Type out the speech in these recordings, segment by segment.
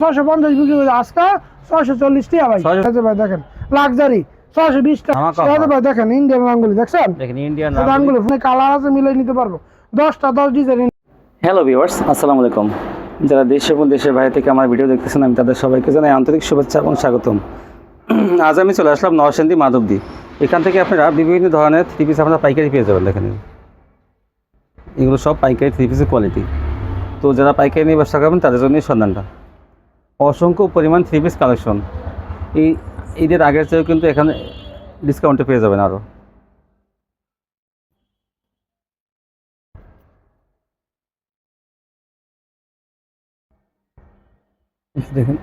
ছশো পঞ্চাশ বিক্রি করে আজকে ছশো চল্লিশ টাকা ভাই। দেখেন লাক্সারি ছশো বিশ টাকা ভাই দেখেন ইন্ডিয়ান রাঙ্গুলি দেখছেন? ইন্ডিয়ান ফোনে কালার আছে মিলাই নিতে পারব। দশটা দশ ডিজাইন হ্যালো ভিউয়ার্স আসসালামু আলাইকুম। যারা দেশ এবং দেশের বাইরে থেকে আমার ভিডিও দেখতেছেন আমি তাদের সবাইকে জানাই আন্তরিক শুভেচ্ছা এবং স্বাগতম। আজ আমি চলে আসলাম নরসিংদী মাধবদী। এখান থেকে আপনারা বিভিন্ন ধরনের থ্রি পিস আপনারা পাইকারি পেয়ে যাবেন দেখেন। এগুলো সব পাইকারি থ্রি পিসের কোয়ালিটি তো যারা পাইকারি নিয়ে ব্যবসা করবেন তাদের জন্যই সন্ধানটা। অসংখ্য পরিমাণ থ্রি পিস কালেকশন এই ঈদের আগের চেয়েও কিন্তু এখানে ডিসকাউন্টে পেয়ে যাবেন আরও দেখেন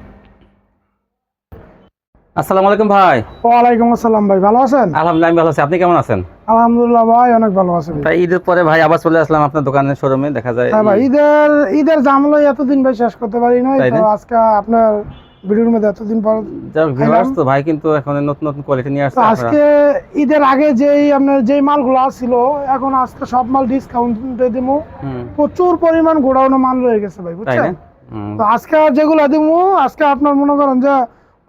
আসসালামু আলাইকুম ভাই। ওয়ালাইকুম আসসালাম ভাই ভালো আছেন? আলহামদুলিল্লাহ আমি ভালো আছি। আপনি কেমন আছেন? আলহামদুলিল্লাহ ভাই অনেক ভালো আছি ভাই। ঈদের পরে ভাই আবার চলে আসলাম আপনার দোকানের শোরুমে দেখা যায় হ্যাঁ ভাই ঈদের ঈদের জামলো এতদিন ভাই শেষ করতে পারি নাই তো আজকে আপনার ভিডিওর মধ্যে এতদিন পর যাক ভিউয়ার্স তো ভাই কিন্তু এখন নতুন নতুন কোয়ালিটি নিয়ে আসছে আজকে ঈদের আগে যেই আপনার যেই মালগুলো ছিল এখন আজকে সব মাল ডিসকাউন্টে দিমু। প্রচুর পরিমাণ গোডাউনে মাল রয়ে গেছে ভাই বুঝছেন? তো আজকে যেগুলো দিমু আজকে আপনার মনে করেন যে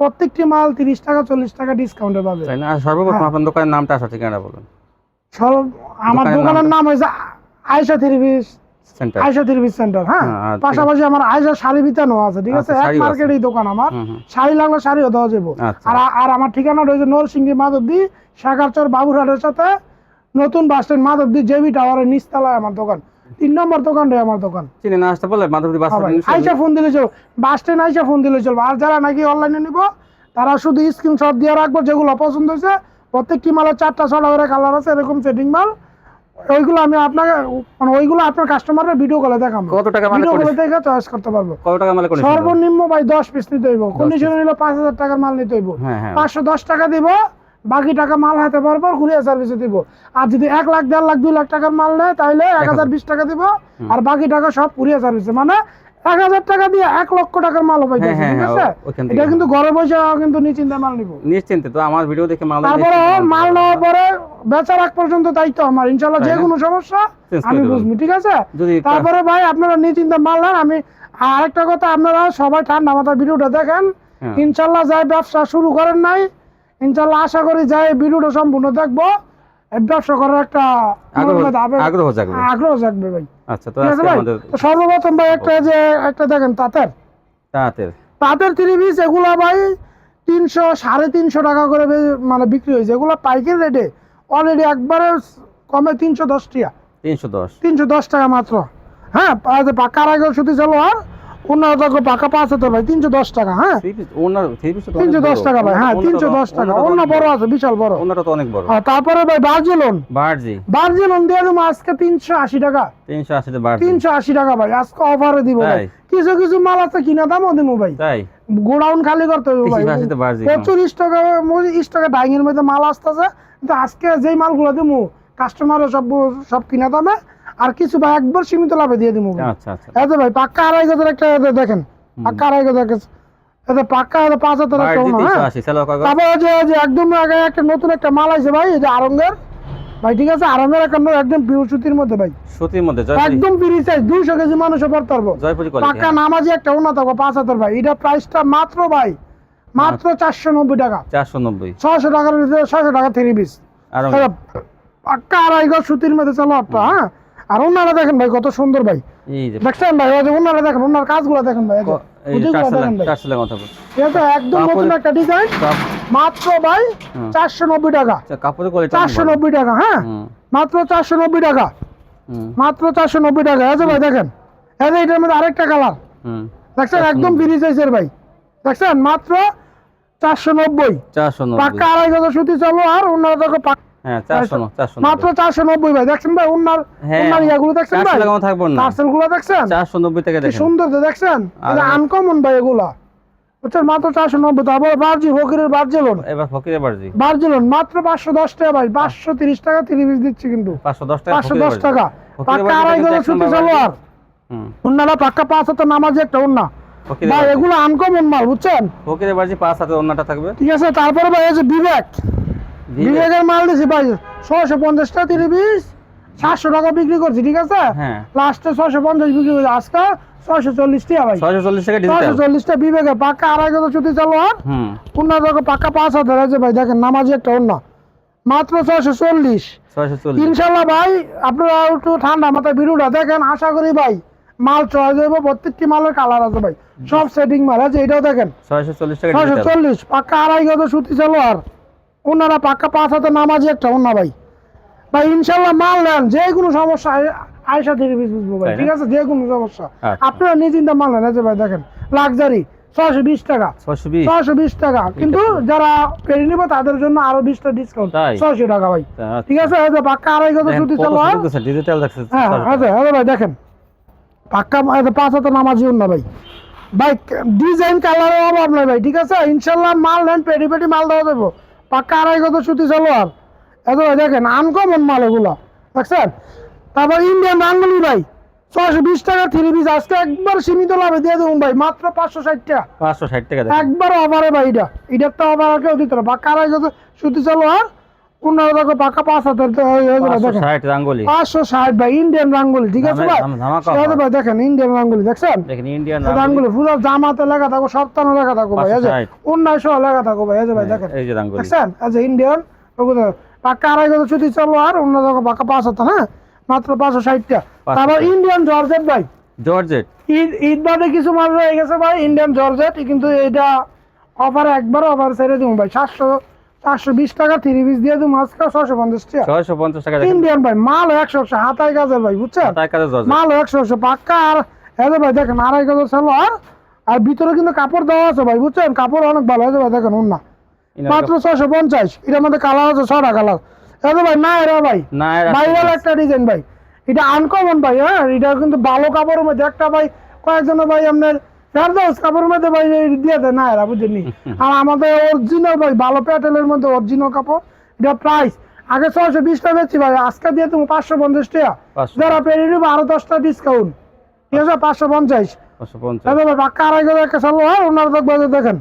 প্রত্যেকটি মাল তিরিশ টাকা চল্লিশ টাকা ডিসকাউন্টে পাবে। তাই না? আর সর্বপ্রথম হ্যাঁ। আপনার দোকানের নামটা আসা ঠিকানা বলুন। সব আমার দোকানের নাম হয়েছে Ayesha three piece centre Ayesha centre হ্যাঁ? হ্যাঁ, ঠিক পাশাপাশি আমার আয়সা শাড়ি বিতানো আছে ঠিক আছে? আচ্ছা, এক। মার্কেটেই দোকান আমার। শাড়ি লাগলে শাড়িও দেওয়া যাব। আচ্ছা। আর আর আমার ঠিকানা রয়েছে নরসিংদী মাধবদী সাগারচর বাবুরহাটের সাথে নতুন বাস স্ট্যান্ড মাধবদী জেবি টাওয়ারের নিচতলায় আমার দোকান। তিন নম্বর দোকানটাই আমার দোকান। চিনি না আসতে বলে মাধবদী বাস হ্যাঁ আইসা ফোন দিলে চলবে। বাস স্ট্যান্ড আইসা ফোন দিলে চলবে। আর যারা নাকি অনলাইনে নিব তারা শুধু স্ক্রিনশট দিয়ে রাখব যেগুলো পছন্দ হয়েছে। প্রত্যেকটি মালের চারটা ছটা করে কালার আছে এরকম সেটিং মাল। ওইগুলো আমি আপনাকে মানে ওইগুলো আপনার কাস্টমারের ভিডিও কলে দেখাবো। কত টাকা মানে ভিডিও কলে দেখে চয়েস করতে পারব। কত টাকা মানে সর্বনিম্ন ভাই দশ পিস নিতে হইব। কন্ডিশনে নিলে পাঁচ হাজার টাকার মাল নিতে হইব। হ্যাঁ হ্যাঁ। পাঁচশো দশ টাকা দিব। বাকি টাকা মাল হাতে পাওয়ার পর কুরিয়ার সার্ভিসে দিব। আর যদি এক লাখ দেড় লাখ দুই লাখ টাকার মাল নেয় তাহলে এক হাজার। বিশ টাকা দিব। আর বাকি টাকা সব কুরিয়ার সার্ভিসে মানে এক হাজার টাকা দিয়ে এক লক্ষ টাকার মাল হ্যাঁ পাইতেছে হ্যাঁ ঠিক হ্যাঁ আছে এটা কিন্তু ঘরে বসে কিন্তু নিশ্চিন্তে মাল নিব। নিশ্চিন্তে। তো আমার ভিডিও দেখে মাল তারপরে মাল নেওয়ার পরে বেচার আগ পর্যন্ত দায়িত্ব আমার। ইনশাল্লাহ যে কোনো সমস্যা আমি বুঝব ঠিক আছে? তারপরে ভাই আপনারা নিশ্চিন্তে মাল নেন। আমি আরেকটা কথা আপনারা সবাই ঠান্ডা মাথায় ভিডিওটা দেখেন। হ্যাঁ। ইনশাল্লাহ যাই ব্যবসা শুরু করেন নাই ইনশাল্লাহ আশা করি যাই ভিডিওটা সম্পূর্ণ দেখব। ব্যবসা করার একটা আগ্রহ জাগবে। আগ্রহ জাগবে ভাই। আচ্ছা তো আজকে আমাদের সর্বপ্রথম ভাই একটা যে একটা দেখেন তাঁতের। তাঁতের। তাঁতের থ্রি পিস এগুলা ভাই তিনশো সাড়ে তিনশো টাকা করে মানে বিক্রি হয়েছে। এগুলো পাইকারি রেটে অলরেডি একবারে কমে তিনশো দশ টাকা। তিনশো দশ। তিনশো দশ টাকা মাত্র। হ্যাঁ পা- পাকা আগে শুধু চলো আর অন্য পাকা পাঁচ হাতে ভাই তিনশো দশ টাকা হ্যাঁ? ওনার তিনশো দশ টাকা ভাই হ্যাঁ তিনশো দশ টাকা। অন্য বড় আছে বিশাল বড়। ওনাটা তো অনেক বড়। তারপরে ভাই বার্জিলন বার্জি বার্জিলন দিয়ে দেবো আজকে তিনশো আশি টাকা। তিনশো বার্জি তিনশো আশি টাকা ভাই আজকে অফারে দিব ভাই। কিছু কিছু মাল আছে কিনা দামও দিব ভাই। তাই। গোডাউন খালি করতে হবে ভাই। প্রচুর স্টকে স্টকে ডাইংয়ের মধ্যে মাল আসতেছে। কিন্তু আজকে যেই মালগুলো দিব কাস্টমারও সব সব কিনা দামে। আর কিছু ভাই একবার সীমিত লাভে দিয়ে দিব আচ্ছা আচ্ছা। এতে ভাই পাক্কা আড়াই গজের একটা এতে দেখেন। পাক্কা আড়াই একটা এতে পাক্কা এতে পাঁচ হাজার একটা হ্যাঁ? তারপরে যে যে একদম আগে একটা নতুন একটা মাল আছে ভাই এই যে আরঙ্গের ভাই ঠিক আছে? আরঙ্গের একদম পিওর সুতির মধ্যে ভাই। সুতির মধ্যে একদম সাইজ দুইশো কেজি মানুষে পড়তে পারব। পাক্কা নামাজি একটা থাকব পাঁচ হাজার ভাই। এটা প্রাইসটা মাত্র ভাই মাত্র চারশো নব্বই টাকা। চারশো নব্বই। ছয়শো টাকার ভিতরে ছয়শো টাকা থ্রি পিস পাক্কা আড়াই গজ সুতির মধ্যে চলো একটা হ্যাঁ? আর ওনারা দেখেন ভাই কত সুন্দর ভাই। দেখছেন ভাই ওনারা দেখেন ওনার কাজগুলো দেখেন ভাই একদম নতুন একটা ডিজাইন মাত্র ভাই চারশো নব্বই টাকা। আচ্ছা, চারশো নব্বই টাকা হ্যাঁ? মাত্র চারশো নব্বই টাকা। মাত্র চারশো নব্বই টাকা। এই ভাই দেখেন। এই যে এটার মধ্যে আরেকটা কালার দেখছেন? একদম ফ্রি সাইজের ভাই। দেখছেন? মাত্র চারশো নব্বই। পাক্কা আড়াই গজ সুতি চলো আর ওনারা দেখো হ্যাঁ চারশো ন- চারশো মাত্র চারশো নব্বই ভাই দেখছেন ভাই ওনার ওনার ইয়াগুলো দেখছেন ভাই? টাকা থাকব না। পার্সেল দেখছেন? চারশো নব্বই টাকা দেখেন। সুন্দর তো দেখছেন? আর- আনকমন ভাই এগুলা। বুঝছেন মাত্র চারশো নব্বই তারপরে বার্জি ফকিরের বার্জেলন এবার ফকিরে বার্জি। বার্জেলন মাত্র পাঁচশো দশ টাকা ভাই পাঁচশো তিরিশ টাকা তিরিশ দিচ্ছি কিন্তু। পাঁচশো দশ টাকা পাঁচশো ফকিরে দশ বার্জি। টাকা। পাক্কা আড়াই দেখেন সুতি নম্বর চলো আর বার্জি। হুম। উন্নারা পাক্কা পাঁচ হাতে নামাজি একটা উন্না ভাই এগুলো আনকমন মাল বুঝছেন? বার্জি পাঁচ হাতে থাকবে। ঠিক আছে তারপরে ভাই এই যে বিবেক। বিবেকের মাল দিছি ভাই ছশো পঞ্চাশ টাকা তিরিশ সাতশো টাকা বিক্রি করছি ঠিক আছে? হ্যাঁ। লাস্টে ছয়শো পঞ্চাশ বিক্রি করছি আজকে ছয়শো চল্লিশ টাকা ভাই। ছয়শো চল্লিশ টাকা ছয়শো চল্লিশ টাকা বিবেকে পাক্কা আড়াই গত ছুটি চালু আর হুম উন্নত পাক্কা পাঁচ হাজার আছে ভাই দেখেন নামাজি একটা অন্য। মাত্র ছয়শো চল্লিশ। ইনশাল্লাহ ভাই আপনারা একটু ঠান্ডা মাথায় দেখেন আশা করি ভাই মাল চলে যাব প্রত্যেকটি মালের কালার আছে ভাই। সব সেটিং মাল আছে এটাও দেখেন। ছয়শো চল্লিশ টাকা ছয়শো চল্লিশ পাক্কা আড়াই গত সুতি চালো আর ওনারা পাক্কা পাঁচ হাতে নামাজি একটা অন্য ভাই। ভাই ইনশাল্লাহ মাল নেন যে কোনো সমস্যা আয়সা থেকে বুঝব ভাই ঠিক আছে? যে কোনো সমস্যা। আচ্ছা। আপনারা নিশ্চিন্তে মাল নেন ভাই দেখেন লাক্সারি ছয়শো বিশ টাকা। ছয়শো বিশ। টাকা। কিন্তু যারা পেরে নিবে তাদের জন্য আরও বিশটা ডিসকাউন্ট? ছয়শো টাকা ভাই। আচ্ছা। ঠিক আছে? যে পাক্কা আড়াই গত সুতি চালো হ্যাঁ আচ্ছা আরে ভাই দেখেন। পাক্কা পাঁচ হাতে নামাজি না ভাই। ভাই ডিজাইন কালারের অভাব নাই ভাই ঠিক আছে? ইনশাল্লাহ মাল নেন পেটি পেটি মাল দেওয়া দেবো পাক্কা আড়াই কত সুতি সালোয়ার। আর এত দেখেন আনকমন মাল এগুলো দেখছেন? তারপর ইন্ডিয়ান রাঙ্গুলি ভাই ছয়শো বিশ টাকা থ্রি পিস আজকে একবার সীমিত লাভে দিয়ে দেবো ভাই মাত্র পাঁচশো ষাট টাকা। পাঁচশো ষাট টাকা একবার অফারে ভাই এটা। এটার তো অফার কেউ দিত না। পাক্কা আড়াই কত সুতি চলো পনেরো টাকা পাক্কা পাঁচ হাজার হয়ে পাঁচশো ষাট ভাই ইন্ডিয়ান রাঙ্গুলি ঠিক আছে ভাই। ভাই দেখেন ইন্ডিয়ান রাঙ্গুলি দেখছেন? ইন্ডিয়ান রাঙ্গুলি। পুরো জামাতে লেখা থাকো সপ্তাহে লেখা থাকো ভাই এই যে 560 উন্নয়ন সহ লেখা থাকো ভাই যে ভাই দেখেন। এই যে রাঙ্গলি। দেখছেন? এই ইন্ডিয়ান পাক্কা আড়াই গত ছুটি চলো আর অন্য জায়গা পাক্কা পাঁচ হাতে হ্যাঁ মাত্র পাঁচশো ষাটটা। তারপর ইন্ডিয়ান জর্জেট ভাই। জর্জেট ঈদ ঈদ বাদে কিছু মাল রয়ে গেছে ভাই ইন্ডিয়ান জর্জেট কিন্তু এটা অফার একবার অফার ছেড়ে দিব ভাই সাতশো চারশো বিশ টাকা থ্রি পিস দিয়ে আজকে ছশো পঞ্চাশ টাকা। ছয়শো পঞ্চাশ টাকা ইন্ডিয়ান ভাই মাল একশো একশো হাতায় ভাই বুঝছেন? মাল একশো একশো পাক্কা। আর এই ভাই দেখেন আড়াই সালোয়ার আর ভিতরে কিন্তু কাপড় দেওয়া আছে ভাই বুঝছেন? কাপড় অনেক ভালো ভাই দেখেন ইনার মাত্র ছয়শো পঞ্চাশ এটার মধ্যে কালার আছে ছটা কালার। এই ভাই না এরা ভাই না এর একটা ডিজাইন ভাই। এটা আনকমন ভাই হ্যাঁ? এটা কিন্তু ভালো কাপড়ের মধ্যে একটা ভাই কয়েকজন ভাই আপনার ফেরদাউস কাপড়ের মধ্যে ভাই এই দিয়ে দেয় না এরা বুঝেননি আর আমাদের অরিজিনাল ভাই ভালো প্যাটেলের মধ্যে অরিজিনাল কাপড় এটা প্রাইস আগে ছয়শো বিশ টাকা ভাই আজকে দিয়ে তুমি পাঁচশো পঞ্চাশ টাকা। যারা পেরে নিবে আরও দশটা ডিসকাউন্ট ঠিক আছে পাঁচশো পঞ্চাশ। পাঁচশো পঞ্চাশ। পাক্কা আড়াই করে একটা চালু হয় ওনার দেখবে দেখেন।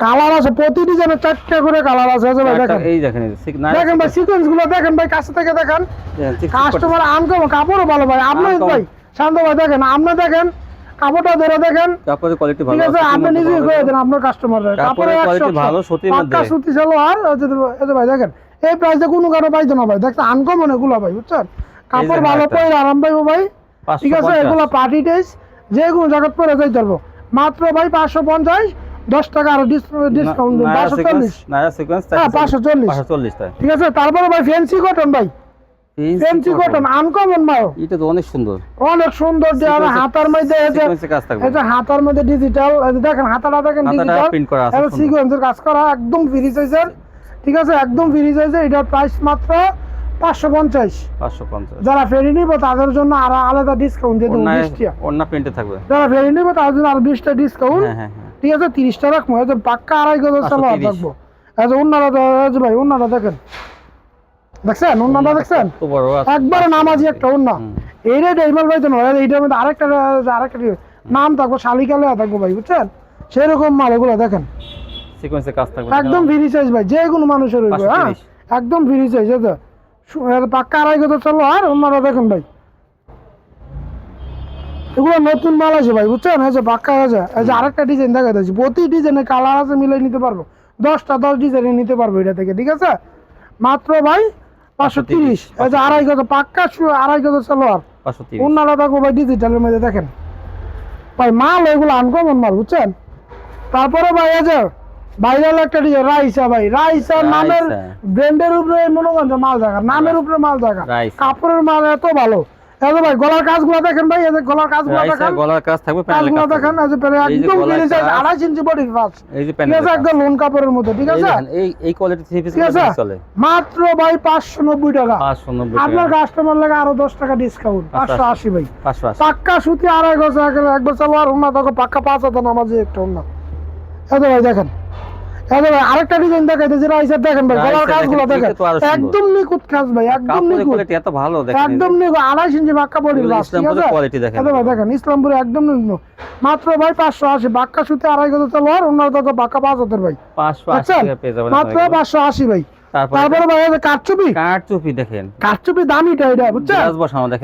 কালার আছে প্রতি ডিজাইনের চারটে করে কালার আছে ভাই দেখেন। এই দেখেন ভাই সিকোয়েন্সগুলো দেখেন ভাই কাছে থেকে দেখেন। কাস্টমার কাপড়ও ভালো ভাই আপনি। ভাই। শান্ত ভাই দেখেন আপনি দেখেন কাপড়টা ধরে দেখেন। কাপড়ের কোয়ালিটি ভালো ঠিক আছে আপনি মধ্যে নিজে ভালো করে। দেন আপনার কাপড়ের quality ভালো, পাক্কা মধ্যে। সুতি এই যে ভাই দেখেন এই প্রাইসে কোনো কারও পাইতো না ভাই। দেখতে আনকমন এগুলো ভাই বুঝছেন? কাপড় ভালো। পরে আরাম পাইবো ভাই। ঠিক আছে এগুলো পার্টি যে কোনো জায়গায় পরে যাইতে পারব। মাত্র ভাই পাঁচশো পঞ্চাশ দশ টাকা আরও ডিসকাউন্ট পাঁচশো চল্লিশ। হ্যাঁ পাঁচশো চল্লিশ। ঠিক আছে তারপরে ভাই ফেন্সি কটন ভাই। ফেন্সি কটন আনকমন ভাই। এটা তো অনেক সুন্দর। অনেক সুন্দর যে হাতার মধ্যে এই যে সিকোয়েন্সের কাজ থাকবে। এই যে হাতার মধ্যে ডিজিটাল দেখেন হাতাটা দেখেন ডিজিটাল print করা আছে, সিকোয়েন্সের কাজ করা একদম ফ্রি সাইজের ঠিক আছে একদম ফ্রি সাইজের এটার প্রাইস মাত্র পাঁচশো পঞ্চাশ। যারা ফেরি নিব তাদের জন্য আর আলাদা ডিসকাউন্ট দিয়ে দেবো বিশটা অন্য প্রিন্টে থাকবে। যারা ফেরি নিব তাদের জন্য আর বিশটা ডিসকাউন্ট হ্যাঁ হ্যাঁ হ্যাঁ। ঠিক আছে তিরিশটা রাখব। এই যে পাক্কা আড়াই গজ। এই যে অন্যরা ভাই অন্যরা দেখেন। দেখছেন? অন্যরা দেখছেন? তো একবারে নামাজি একটা হুম। এই রেট এইমাল পাইতো না এইটার মধ্যে আরেকটা আরেকটা নাম থাকব শালিকালে থাকব ভাই বুঝছেন? সেরকম মাল এগুলো দেখেন। সিকোয়েন্সের কাজ থাকবে একদম ফ্রি সাইজ ভাই যে কোনো মানুষের হইবে হ্যাঁ? একদম ফ্রি সাইজ তো পাক্কা আড়াই কথা চলো আর অন্যরা দেখেন ভাই। এগুলো নতুন মাল আছে ভাই বুঝছেন? এই যে পাক্কা আছে এই যে আরেকটা ডিজাইন দেখা যাচ্ছে। প্রতি ডিজাইনের কালার আছে মিলাই নিতে পারব। দশটা দশ ডিজাইনে নিতে পারব এটা থেকে ঠিক আছে? মাত্র ভাই যে আড়াই পাক্কা দেখো ভাই ডিজিটালের মধ্যে দেখেন। ভাই মাল এগুলো আনকমন মাল বুঝছেন? তারপরে ভাই এই যে ভাইরাল একটা ডিজাইন রাইসা ভাই। রাইসা নামের ব্র্যান্ডের উপরে মনে মাল দেখা নামের উপরে মাল দেখা। কাপড়ের মাল এত ভালো। এই ভাই গলার কাজগুলো দেখেন ভাই এই যে গলার কাজগুলো দেখেন। গলার কাজ থাকবে কাজগুলো কাজ দেখেন থাকবে। এই যে প্যানে একদম সাইজ ইঞ্চি বডির এই যে আছে কাজ। একদম লোন কাপড়ের মতো ঠিক আছে? এই এই কোয়ালিটি থ্রি পিস চলে। মাত্র ভাই পাঁচশো নব্বই টাকা। পাঁচশো নব্বই আপনার কাস্টমার লাগে আরও দশ টাকা ডিসকাউন্ট পাঁচশো আশি। ভাই। পাঁচশো আশি। পাক্কা সুতি আড়াই গজ একবার চালো আর উন্না দেখো পাক্কা পাঁচ হাজার নামাজি একটা উন্না এত ভাই দেখেন। আরেকটা ডিজাইন দেখাইতে যে রাইসার দেখেন ভাই গলার কাজগুলো দেখেন। একদম নিখুঁত কাজ ভাই একদম নিখুঁত। কোয়ালিটি এত ভালো দেখেন একদম নিখুঁত আড়াইশ ইঞ্চি ইসলামপুরের আছে? দেখেন। ভাই দেখেন ইসলামপুরে একদম মাত্র ভাই পাঁচশো আশি পাক্কা সুতি আড়াই গজ পাঁচ হাজার ভাই। পাঁচশো আশি দেখছেন টাকা পেয়ে যাবেন মাত্র ভাই। তারপরে ভাই কাঠচুপি দেখেন। দামিটা এটা বুঝছেন?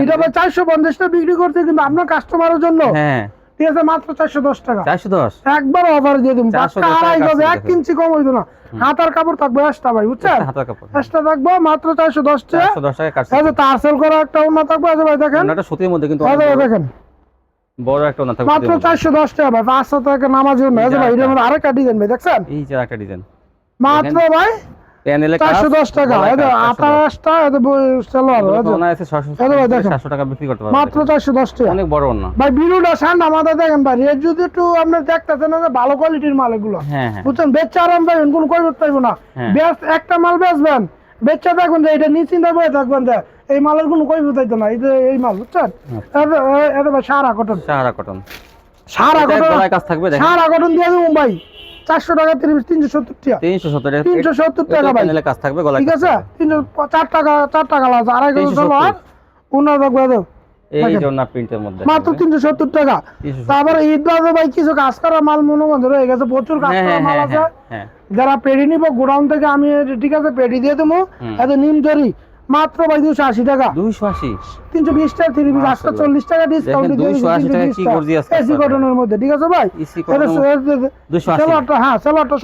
এটা ভাই চারশো পঞ্চাশটা বিক্রি করছে কিন্তু আপনার কাস্টমারের জন্য। হ্যাঁ। ঠিক আছে মাত্র চারশো দশ টাকা। চারশো দশ? একবার অফার দিয়ে দিন 410 বাচ্চা টাকা আড়াই গজ এক ইঞ্চি কম হইতো না। হাতার কাপড় থাকবে এক্সট্রা ভাই বুঝছেন? হাতার কাপড়। এক্সট্রা থাকবে মাত্র চারশো দশ টাকা। দশ টাকা যে করা একটা থাকবে ভাই দেখেন। মধ্যে কিন্তু দেখেন। বড় একটা ওনা থাকবে মাত্র চারশো দশ টাকা ভাই পাঁচশো টাকা জন্য। এই ভাই মধ্যে আরেকটা ডিজাইন ভাই দেখছেন? এই যে একটা ডিজাইন মাত্র ভাই প্যানেলে চারশো দশ টাকা ওনা আছে। সাতশো টাকা বিক্রি করতে পারবে মাত্র চারশো দশ টাকা। অনেক বড় ওনা ভাই বিরুটা শান আমাদের দেখেন ভাই রেট যদি একটু আপনার দেখতেছেন না ভালো কোয়ালিটির মাল এগুলো। হ্যাঁ হ্যাঁ। বুঝছেন? বেচা আরাম পাইবেন কোনো কই করতে না। হ্যাঁ। বেচ একটা মাল বেচবেন বেচা থাকবেন যে এটা নিশ্চিন্তা করে থাকবেন যে এই মালের কোনো কই বুঝাইতো না এই যে এই মাল বুঝছেন? এতে- এ- এতে ভাই সারা কটন সাহারা কটন সারা কটন সারা কটন দিয়ে দেবো ভাই। চারশো টাকা তিরিশ তিনশো সত্তর টাকা তিনশো সত্তর তিনশো সত্তর টাকা ভাই। কাজ থাকবে ঠিক আছে? তিনশো চার টাকা চার টাকা লাজ আড়াই কেজি 370 উনার থাকবে দেবো এই দেখেন। প্রিন্টের মধ্যে মাত্র থাকবে। তিনশো সত্তর টাকা। 370 তারপরে ঈদ বাদে ভাই কিছু কাজ করা মাল মনোবন্ধ রয়ে গেছে প্রচুর কাজ হ্যাঁ করা মাল আছে। হ্যাঁ, হ্যাঁ। যারা পেড়ি নিবো গোডাউন থেকে আমি ঠিক আছে পেড়ি দিয়ে দেবো। এত নিম ধরি মাত্র ভাই দুশো আশি টাকা। দুশো আশি। তিনশো বিশ টাকা থ্রি পিস আজকে চল্লিশ টাকা ডিসকাউন্ট দেখেন, 280 টাকা কি gorgeous কাজ এসি কটনের মধ্যে ঠিক আছে ভাই? সেলোয়ারটা হ্যাঁ সেলোয়ারটা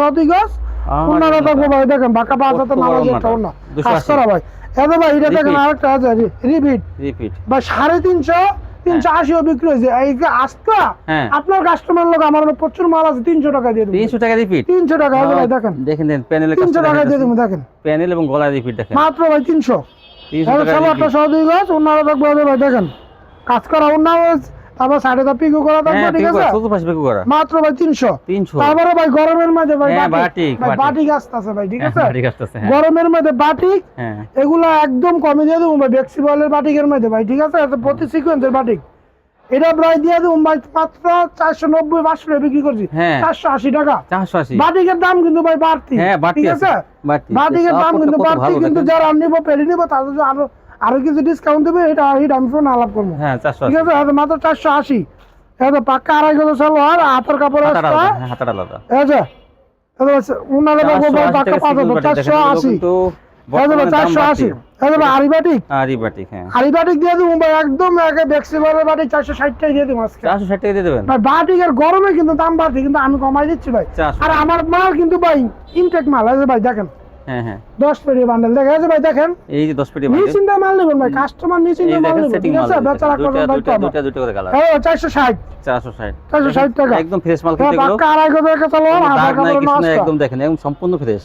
উন্নারা থাকব ভাই দেখেন বাঁকা পাঁচ হাতে নামাজ একটা উন্না 280 কাজ করা ভাই। এত ভাই এটা দেখেন আরেকটা আছে রিপিট রিপিট বা সাড়ে তিনশো তিনশো আশিও বিক্রি হয়েছে। এই যে আজকা হ্যাঁ। আপনার কাস্টমার লোক আমার প্রচুর মাল আছে তিনশো টাকা দিয়ে তিনশো টাকা রিপিট তিনশো টাকা দেখেন। দেখেন দেন প্যানেলে তিনশো টাকা দিয়ে দেবেন দেখেন। প্যানেল এবং গলা রিপিট দেখেন। মাত্র ভাই তিনশো। তিনশো টাকা সহ দুই গাছ ভাই দেখেন। কাজ করা উন্না তারপর সাড়ে পিকো করা থাকবে হ্যাঁ ঠিক আছে? চতুর্পাশে পিকু করা। মাত্র ভাই তারপরে ভাই গরমের মধ্যে ভাই হ্যাঁ, বাটিক। বাটিক, ভাই বাটিক। বাটিক আসতেছে ভাই ঠিক আছে? ঠিক আসতেছে হ্যাঁ। গরমের মধ্যে বাটিক হ্যাঁ। এগুলো একদম কমে দিয়ে দেবো ভাই বাটিকের মধ্যে ভাই ঠিক আছে? এটা প্রতি সিকোয়েন্সের বাটিক। এটা প্রায় দিয়ে দেবো ভাই মাত্র চারশো নব্বই পাঁচশো বিক্রি করছি। হ্যাঁ। চারশো আশি টাকা। চারশো আশি। বাটিকের দাম কিন্তু ভাই বাড়তি হ্যাঁ ঠিক আছে। বাটিকের দাম কিন্তু বাড়তি কিন্তু যারা নিবো পেরে নিবো তাদের আরও আরও কিছু ডিসকাউন্ট দেবে এটা এটা আমি ফোন আলাপ করব। হ্যাঁ ঠিক আছে এটা মাত্র চারশো আশি। এটা পাক্কা আড়াই গজ সালোয়ার হাতের কাপড় হাতাটা আলাদা, হ্যাঁ, উনারে চারশো আশি পাক্কা পাঁচ হাজার চারশো চারশো আরিবাটিক আর হ্যাঁ আরিবাটিক দিয়ে দেবো একদম একে বাটিক চারশো ষাট টাকা দিয়ে দেবো আজকে। চারশো ষাট টাকা দিয়ে দেবেন? ভাই বাটিকের গরমে কিন্তু দাম বাড়ছে কিন্তু আমি কমাই দিচ্ছি ভাই। আর আমার মাল কিন্তু ভাই ইনটেক মাল যে ভাই দেখেন। হ্যাঁ হ্যাঁ। দশ পেটি বান্ডেল দেখেন এই ভাই দেখেন। এই যে দশ পেটি বান্ডিল নিশ্চিন্তে মাল নেবেন ভাই কাস্টমার নিশ্চিন্তে মাল নেবেন ঠিক আছে? বেচারা করবেন ভাই দুইটা পাবো দুইটা দুইটা করে কালার হ্যাঁ চারশো ষাট। চারশো ষাট। চারশো ষাট টাকা। একদম ফ্রেশ মাল কিন্তু এগুলো পাক্কা আড়াই কোনো হাজার দাগ কাপড় কিছু নাই একদম দেখেন একদম সম্পূর্ণ ফ্রেশ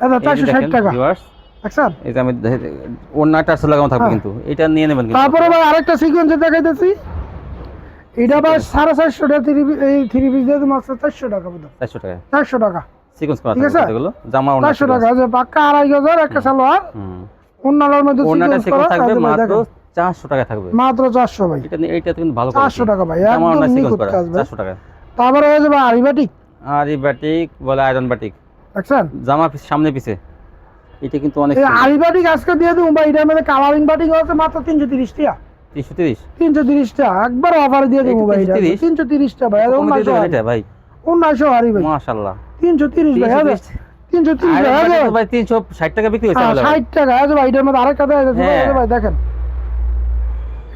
এটা চারশো ষাট টাকা। ভিউয়ার্স এই যে আমি দেখে- ওড়নাটা আসলে লাগানো থাকবে হ্যাঁ। কিন্তু এটা নিয়ে নেবেন কিন্তু। তারপরে ভাই আরেকটা সিকোয়েন্সে দেখাইতেছি। এটা ভাই সাড়ে চারশো টাকা থ্রি থ্রি পিস দিয়ে মাত্র চারশো টাকা বোধ চারশো টাকা। চারশো টাকা। সিকোয়েন্স করা ঠিক আছে? এগুলো জামা ওড়না চারশো টাকা যে পাক্কা আড়াই গজের একটা সালোয়ার হুম। অন্যান্যর মধ্যে ওড়নাটা সিকোয়েন্স থাকবে এই যে ভাই মাত্র দেখেন। চারশো টাকা থাকবে। মাত্র চারশো ভাই। এটা নিয়ে- কিন্তু ভালো চারশো টাকা ভাই একদম ওড়না সিকোয়েন্স করা কাজ ভাই। চারশো টাকা। তারপরে যাবে আরিবাটিক আর বলে আয়রন বাটিক দেখছেন? জামা সামনে পিছে। এটা কিন্তু অনেক আরিবাটিক আজকে দিয়ে দেবো ভাই এটার মধ্যে কালারিং বাটিক আছে মাত্র টাকা একবার অফার দিয়ে দেবো ভাই 330? তিনশো তিরিশ। টাকা ভাই কমে দিয়ে দেবেন এটা ভাই। উন্নয়শো হারি ভাই। মাশাল্লাহ তিনশো তিরিশ ভাই হ্যাঁ তিনশো তিরিশ ভাই আয়রন হ্যাঁ ভাই তিনশো ষাট টাকা বিক্রি হয়েছে ষাট টাকা আছে ভাই এটার মধ্যে আরেকটা দেওয়া যাচ্ছে হ্যাঁ। ভাই দেখেন।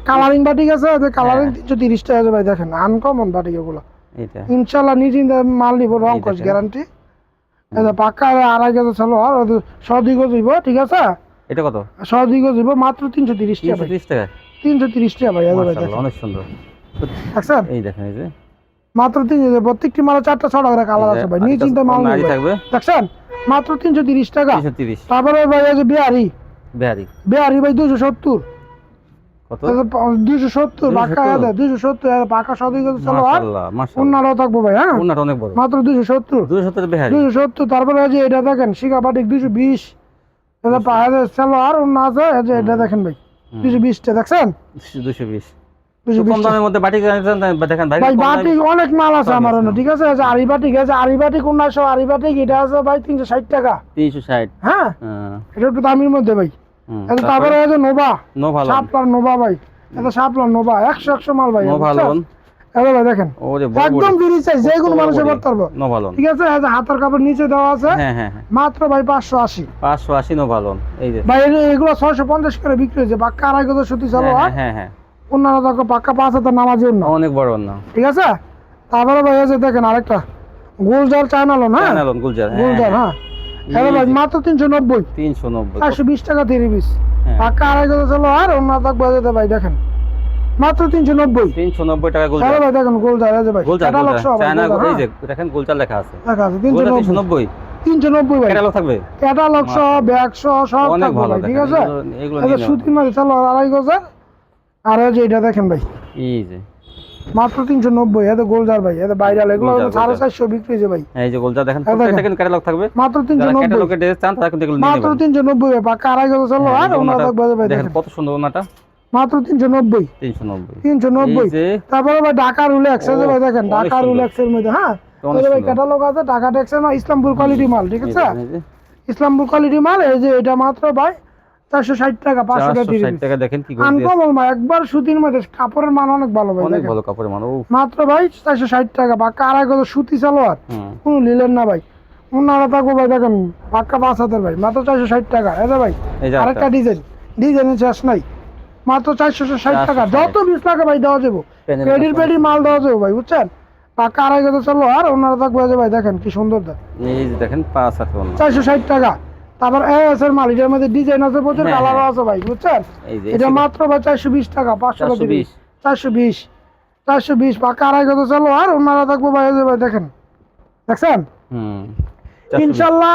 কালারিং বাটিক আছে কালারিং হ্যাঁ। তিনশো তিরিশ টাকা আছে ভাই দেখেন। আনকমন বাটিক এগুলো ইনশাল্লাহ নিজে মাল নিবো রং দেখেন। গ্যারান্টি এটা পাক্কা আড়াই গেছে চলো আর সদিগ দিব ঠিক আছে? এটা কত? সদিগ দিব মাত্র তিনশো তিরিশ টাকা তিনশো তিরিশ টাকা? ভাই অনেক সুন্দর। এই দেখেন এই যে। মাত্র তিন প্রত্যেকটি মালে চারটা ছটা করে কালার আছে ভাই নিয়ে চিন্তা মাল থাকবে। দেখছেন? মাত্র তিনশো তিরিশ টাকা। তারপরে ভাই যে বিহারি। বেহারি। বিহারি ভাই দুশো সত্তর। দুশো সত্তর 270 পাকা দুশো সত্তর পাকা মাশাআল্লাহ মাশাআল্লাহ। থাকব ভাই হ্যাঁ? অনেক বড়। মাত্র দুশো সত্তর। দুশো সত্তর দুশো সত্তর তারপরে যে এটা দেখেন শিকা পাটিক দুশো বিশ। পাহাড়ে অন্য আছে এটা দেখেন ভাই। দুশো বিশটা দেখছেন? দুশো বিশ। দুশো কম দামের মধ্যে বাটি দেখেন ভাই ভাই কম দামে- বাটিক অনেক মাল আছে আমার ঠিক আছে? আরি বাটিক আছে আরি বাটিক উন্নাশো আরি বাটিক এটা আছে ভাই তিনশো ষাট টাকা। তিনশো ষাট। হ্যাঁ? এটা একটু দামির মধ্যে ভাই। হুম, তারপরে? এই যে নোভা। সাপলার নোভা ভাই। এটা সাপলার নোভা একশো একশো মাল ভাই নো ভালো এবার ভাই দেখেন। ওরে বড় বড়। একদম ফ্রি সাইজ যে কোনো পড়তে পারব ঠিক আছে? হাতের কাপড় নিচে দেওয়া আছে হ্যাঁ হ্যাঁ হ্যাঁ। মাত্র ভাই পাঁচশো আশি। পাঁচশো আশি নো ভালন এই যে। ভাই এগুলো- এগুলো ছয়শো পঞ্চাশ করে বিক্রি হয়েছে পাক্কা আড়াই গজ সুতি চালো হ্যাঁ, হ্যাঁ। হ্যাঁ অন্যান্য দেখো পাক্কা পাঁচ হাজার নামাজের জন্য। অনেক বড় না। ঠিক আছে? তারপরে ভাই যে দেখেন আরেকটা। গোল জাল চায়না লোন হ্যাঁ চায়না লোন গুলজার গোল হ্যাঁ। এবার ভাই মাত্র তিনশো নব্বই। তিনশো নব্বই। চারশো বিশ টাকা তিরি পিস। হ্যাঁ। পাক্কা আড়াই গজ চালো আর অন্য থাকবে এই ভাই দেখেন। মাত্র তিনশো নব্বই। তিনশো নব্বই টাকা গুলজার। ভাই দেখেন গোল জাল এই যে ভাই গুলজার চায়না এই হ্যাঁ। যে দেখেন গুলজার লেখা আছে। লেখা আছে তিনশো নব্বই। তিনশো নব্বই। ভাই। ক্যাটালগ থাকবে? ক্যাটালগ সহ ব্যাগ সহ সব থাকবে ঠিক আছে? এগুলো- সুতির মাঝে চালো আড়াই গজের। আর যে এটা দেখেন ভাই। এই যে। মাত্র তিনশো নব্বই গোলজার ভাই বাইরাল এগুলো গোলজার, সাড়ে গোলজার। চারশো বিক্রি হয়েছে ভাই। এই যে গুলজার দেখেন প্রত্যেকটা কিন্তু ক্যাটালগ থাকবে। মাত্র তিনশো যারা নব্বই ড্রেস চান তারা কিন্তু এগুলো নিয়ে মাত্র নেবেন। তিনশো নব্বই ভাই পাক্কা আড়াই গজ চলো আর থাকবে ভাই দেখেন কত সুন্দর ওনাটা। মাত্র তিনশো নব্বই। তিনশো নব্বই। তিনশো নব্বই। এই যে। তারপরে ভাই ঢাকা রুলেক্স ও, ভাই দেখেন ঢাকা। রুলেক্স এর মধ্যে হ্যাঁ? ভাই ক্যাটালগ আছে ঢাকা ট্যাক্সের না ইসলামপুর কোয়ালিটি মাল ঠিক আছে? ইসলামপুর কোয়ালিটি মাল এই যে এটা মাত্র ভাই চারশো ষাট টাকা পাঁচশো টাকা 460 টাকা দেখেন কি করে দিয়েছে। একবার সুতির মধ্যে কাপড়ের মান অনেক ভালো ভাই অনেক ভালো কাপড়ের মান মাত্র ভাই চারশো ষাট টাকা পাক্কা আড়াই গজ সুতি সালোয়ার। কোনো নিলেন না ভাই। ওনারা থাকব ভাই দেখেন পাক্কা পাঁচ হাতের ভাই মাত্র চারশো ষাট টাকা। এই ভাই আরেকটা ডিজাইন। ডিজাইনের শেষ নাই। মাত্র চারশো ষাট টাকা। যত বিশ টাকা ভাই দেওয়া যাব। পেডির পেডি মাল দেওয়া যাব ভাই বুঝছেন? পাক্কা আড়াই গজ চলো আর ওনারা থাকব ভাই দেখেন কি সুন্দর দেখেন চারশো ষাট টাকা। তারপর এস এর মাল এটার মধ্যে ডিজাইন আছে প্রচুর হ্যাঁ, কালারও হ্যাঁ। আছে ভাই বুঝছেন? এটা মাত্র ভাই চারশো বিশ টাকা পাঁচশো টাকা চারশো বিশ। চারশো বিশ পাকা আড়াই গজ চলো? আর ওনারা থাকব ভাই ভাই দেখেন। দেখছেন? ইনশাল্লাহ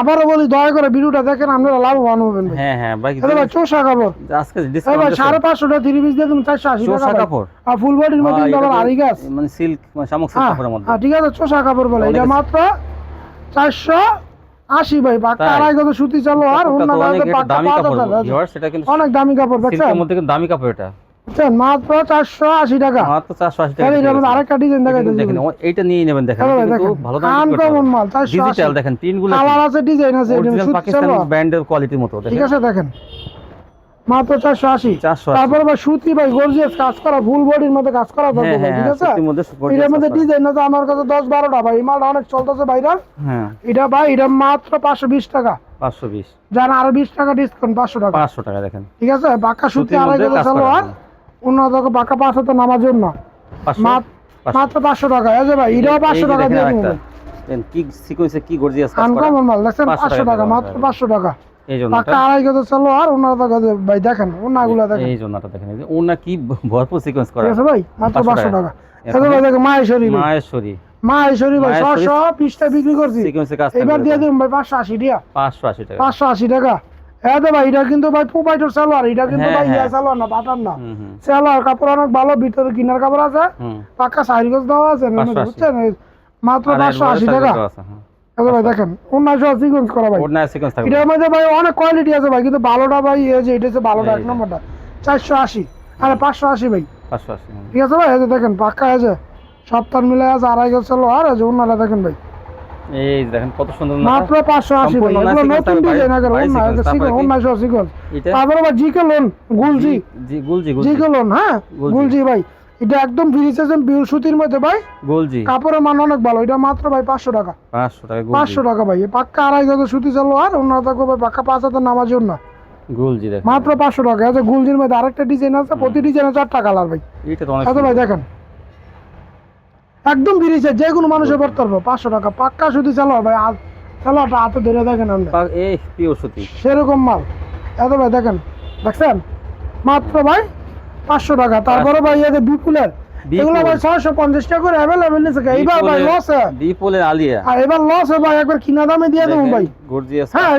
আবারও বলি দয়া করে ভিডিওটা দেখেন আপনারা লাভবান হবেন হ্যাঁ হ্যাঁ ভাই চোষা কাপড়। আজকে ডিসকাউন্ট সাড়ে পাঁচশো টাকা থ্রি পিস দিয়ে তুমি চারশো আশি টাকা। কাপড়। আর ফুল বডির মধ্যে আবার তো গাছ মানে সিল্ক মানে শামুক সিল্ক হ্যাঁ কাপড়ের মধ্যে। ঠিক আছে চোষা কাপড় বলে। এটা মাত্র চারশো আশি ভাই পাক্কা? আড়াই গজ সুতি চালো আর অন্য দামি কাপড় সেটা কিন্তু অনেক দামি কাপড় দেখছেন? মধ্যে কিন্তু দামি কাপড় এটা। বুঝছেন মাত্র চারশো আশি টাকা। মাত্র চারশো আশি টাকা। আরেকটা ডিজাইন দেখা দেখেন, এইটা নিয়ে নেবেন দেখেন হ্যাঁ ভালো আনকমন মাল, ডিজিটাল দেখেন পিনগুলো কালার আছে। ডিজাইন আছে পাকিস্তান। ব্র্যান্ডের কোয়ালিটির মতো ঠিক আছে দেখেন। মাত্র চারশো আশি। তারপরে সুতি ভাই গর্জিয়াস কাজ করা ফুল বডির মধ্যে কাজ করা থাকবে হ্যাঁ ভাই, হ্যাঁ ঠিক আছে? এটার মধ্যে ডিজাইন আছে আমার কাছে দশ বারোটা ভাই মালটা অনেক চলতেছে ভাইরাল হ্যাঁ। এটা ভাই এটা মাত্র পাঁচশো বিশ টাকা। পাঁচশো বিশ। যান আরও বিশ টাকা ডিসকাউন্ট পাঁচশো টাকা। পাঁচশো টাকা দেখেন। ঠিক আছে? বাঁকা সুতি আড়াই কাজ আর উন্নত বাঁকা পাঁচ হাতে নামার জন্য। পাঁচশো? মাত- পাঁচশো। মাত্র পাঁচশো টাকা। এই যে ভাই এটাও পাঁচশো টাকা দিয়ে দেখেন কি সিকোয়েন্সে কি গর্জিয়াস কাজ করা। আনকমন মাল দেখছেন? পাঁচশো টাকা মাত্র পাঁচশো টাকা। এই জন্য পাক্কা আড়াই গেলে চলো আর উন্নত টাকা ভাই দেখেন ওনাগুলো দেখেন। এই জন্যটা দেখেন ওনা কি ভরপুর সিকোয়েন্স করা? আছে ভাই মাত্র 500 টাকা। টাকা। ভাই। দেখেন মাহেশ্বরী মায়েশ্বরী মাহেশ্বরী ভাই ছশো পিসটা বিক্রি করছি। এবার দিয়ে দিন। ভাই পাঁচশো আশি টাকা পাঁচশো আশি টাকা। পাঁচশো আশি টাকা। হ্যাঁ তো ভাই এটা কিন্তু ভাই সালোয়ার এটা কিন্তু হ্যাঁ, ভাই ইয়া হ্যাঁ। সালোয়ার না বাটার না। হুম হুম। সালোয়ার কাপড় অনেক ভালো ভিতরে কিনার কাপড় আছে। পাক্কা সাইড গজ দেওয়া আছে এর মধ্যে, 580 বুঝছেন? মাত্র পাঁচশো আশি টাকা। সাইকেল আছে, হ্যাঁ। এই যে ভাই দেখেন উনিশশো সিকোয়েন্স করা ভাই। ওড়নায় সিকোয়েন্স থাকবে। এটার মধ্যে ভাই অনেক কোয়ালিটি আছে ভাই কিন্তু ভালোটা ভাই এই যে এটা হচ্ছে ভালোটা এক নম্বরটা। চারশো আশি। আরে পাঁচশো আশি ভাই। পাঁচশো আশি ঠিক আছে ভাই এই যে দেখেন পাক্কা আছে সপ্তাহ মিলে আছে আড়াই গজ আর আছে অন্যটা দেখেন ভাই। এই দেখেন কত সুন্দর মাত্র পাঁচশো আশি ভাই। সম্পূর্ণ এগুলো নতুন ডিজাইন আগে কি? তারপরে ভাই জিকে লোন গুলজি জি- গুলজি গুলজি লোন হ্যাঁ। গুলজি ভাই। এটা একদম ফ্রি পিওর সুতির মধ্যে ভাই। গুলজি। কাপড়ের মান অনেক ভালো এটা মাত্র ভাই পাঁচশো টাকা। পাঁচশো টাকা গুলজি। পাঁচশো টাকা ভাই এ পাক্কা আড়াই গজ সুতি চালো আর অন্য থাকবে ভাই পাক্কা পাঁচ হাজার নামার জন্য। গুলজি দেখেন মাত্র পাঁচশো টাকা আছে গুলজির মধ্যে আরেকটা ডিজাইন আছে প্রতি ডিজাইনে চারটা কালার ভাই। এটা তো অনেক আচ্ছা ভাই দেখেন। একদম ফ্রিজে যে কোনো মানুষের পড়তে পারব পাঁচশো টাকা পাক্কা সুতি চালো ভাই আর চালোটা হাতে ধরে দেখেন আপনি। এই পিওর সুতি। সেরকম মাল। এত ভাই দেখেন দেখছেন? মাত্র ভাই পাঁচশো টাকা তারপরে ভাই এই যে বিপুলের বিপুল। এগুলো ভাই ছয়শো পঞ্চাশ টাকা করে অ্যাভেলেবেল নিচ্ছে এইবার ভাই লস বিপুলের আলিয়া। আর এবার লস ভাই একবার কিনা দামে দিয়ে দেবো ভাই। হ্যাঁ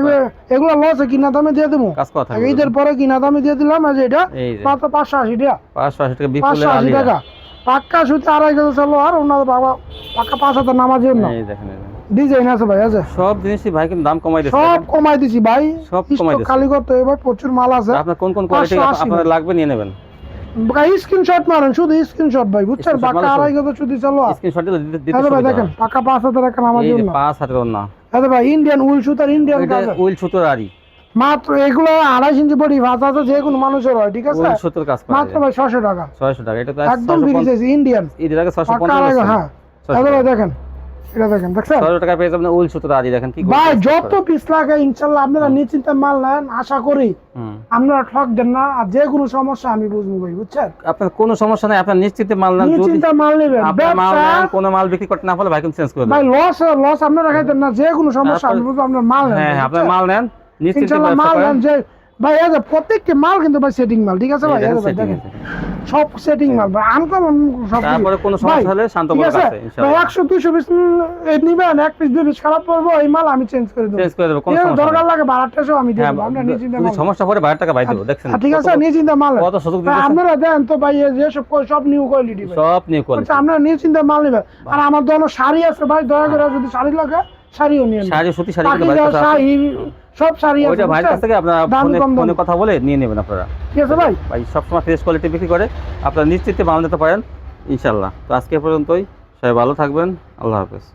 এগুলো লস কিনা দামে দিয়ে দেবো। কাজ করা থাকবে। ঈদের পরে কিনা দামে দিয়ে দিলাম এই এটা মাত্র পাঁচশো আশি টাকা। পাঁচশো আশি টাকা পাঁচশো আশি টাকা। পাক্কা সুতি আড়াই কেজি চলো আর ওনার বাবা পাক্কা পাঁচ হাজার নামার জন্য। এই দেখেন এই দেখেন। ডিজাইন আছে ভাই আছে সব জিনিসই ভাই কিন্তু দাম কমাই সব কমাই দিছি ভাই। সব কমাই দিছে। এবার প্রচুর মাল আছে। আপনার কোন কোন কোয়ালিটি আপনার লাগবে নিয়ে নেবেন। ভাই স্ক্রিনশট মারেন শুধু স্ক্রিনশট ভাই বুঝছেন? মারলে আড়াই কেজি সুতি চলো। স্ক্রিনশট দিতে দিতে আরে ভাই দেখেন। পাক্কা পাঁচ এই যে জন্য। পাঁচ না। আরে ভাই ইন্ডিয়ান উল সুতার ইন্ডিয়ান এটা কাজ উইল সুতোর আড়ি। মাত্র এগুলো আড়াইশ ইঞ্চি বডি ভাত আছে যে কোনো মানুষের হয় ঠিক আছে? উল সুতোর কাজ মাত্র ভাই ছশো টাকা। টাকা এটা তো একদম ইন্ডিয়ান পঞ্চাশ হ্যাঁ। ছয়শো এগুলো দেখেন। এটা দেখেন দেখছেন? ছয়শো টাকা পেয়ে যাবেন উল সুতোর আদি দেখেন কি ভাই যত পিস লাগে ইনশাল্লাহ আপনারা নিশ্চিন্তে মাল নেন আশা করি আপনারা ঠক দেন না আর যে কোনো সমস্যা আমি বুঝব ভাই বুঝছেন? আপনার কোনো সমস্যা নাই আপনার নিশ্চিত মাল নেন নিশ্চিন্তে মাল নেবেন। আপনার মাল নেন কোনো মাল বিক্রি করতে না পারলে ভাই চেঞ্জ করে ভাই লস লস আপনারা খাইতেন না যে কোনো সমস্যা আমি বুঝব আপনার মাল নেন হ্যাঁ হ্যাঁ আপনার মাল নেন ইনশাল্লাহ মাল নেন যে ভাই প্রত্যেকটি মাল কিন্তু ভাই সেটিং মাল ঠিক আছে ভাই? ভাই দেখেন সব সেটিং মাল ভাই আনকমন সব তারপরে কোনো সমস্যা হলে শান্ত আছে? ভাই ইনশাআল্লাহ একশো দুইশো পিস নিবেন এক পিস দুই পিস খারাপ পড়ব এই মাল আমি চেঞ্জ করে দেবো। চেঞ্জ করে দেবো কোনো সমস্যা দরকার লাগে সব আমি হ্যাঁ দেবো যদি সমস্যা পড়ে টাকা বাইরে দেবো দেখছেন? ঠিক আছে মাল কত সুযোগ ভাই, আপনারা দেন তো ভাই এই কই- সব নিউ কোয়ালিটি সব নিয়ে কোয়ালিটি আচ্ছা আপনারা মাল নেবেন। আর আমার দোকানে শাড়ি আছে ভাই দয়া করে যদি শাড়ি লাগে শাড়িও নিয়ে শাড়ি সুতি শাড়ি সব শাড়ি আছে ওটা ভাইয়ের কাছ থেকে আপনারা ফোনে ফোনে কথা বলে নিয়ে নেবেন আপনারা। ঠিক আছে ভাই। ভাই সবসময় ফ্রেশ কোয়ালিটি বিক্রি করে আপনারা নিশ্চিত মাল নিতে পারেন ইনশাল্লাহ। তো আজকে পর্যন্তই। সবাই ভালো থাকবেন। আল্লাহ হাফেজ।